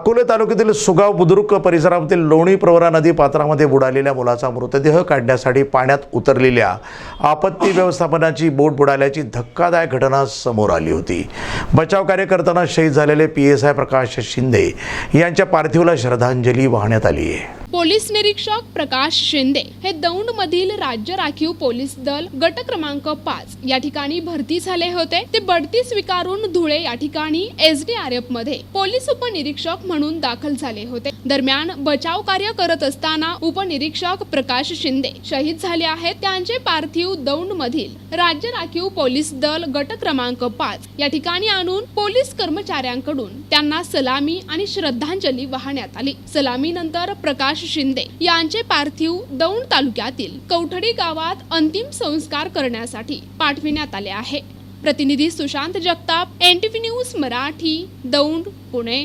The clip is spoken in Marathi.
अकोले तालुक्यातील सुगाव बुद्रुक परिसरातील लोणी प्रवरा नदी पात्रामध्ये बुडालेल्या मुलाचा मृतदेह काढण्यासाठी पाण्यात उतरलेल्या आपत्ती व्यवस्थापनाची बोट बुडाल्याची धक्कादायक घटना समोर आली होती. बचाव कार्य करताना शहीद झालेले P S I Prakash Shinde यांच्या पार्थिवाला श्रद्धांजली वाहण्यात आली आहे. पोलीस निरीक्षक प्रकाश शिंदे हे दौंड मधील राज्य राखीव पोलीस दल गट क्रमांक पाच या ठिकाणी भरती झाले होते. ते बढती स्वीकारून धुळे या ठिकाणी एस डी आर एफमध्ये पोलीस उपनिरीक्षक म्हणून दाखल झाले होते. दरम्यान बचाव कार्य करत असताना उपनिरीक्षक प्रकाश शिंदे शहीद झाले आहेत. त्यांचे पार्थिव दौंड मधील राज्य राखीव पोलीस दल गट क्रमांक पाच या ठिकाणी आणून पोलीस कर्मचाऱ्यांकडून त्यांना सलामी आणि श्रद्धांजली वाहण्यात आली. सलामी नंतर प्रकाश शिंदे यांचे पार्थिव दौंड तालुक्यातील कवठडी गावात अंतिम संस्कार करण्यासाठी पाठविण्यात आले आहे. प्रतिनिधी सुशांत जगताप एनटीव्ही न्यूज मराठी दौंड पुणे.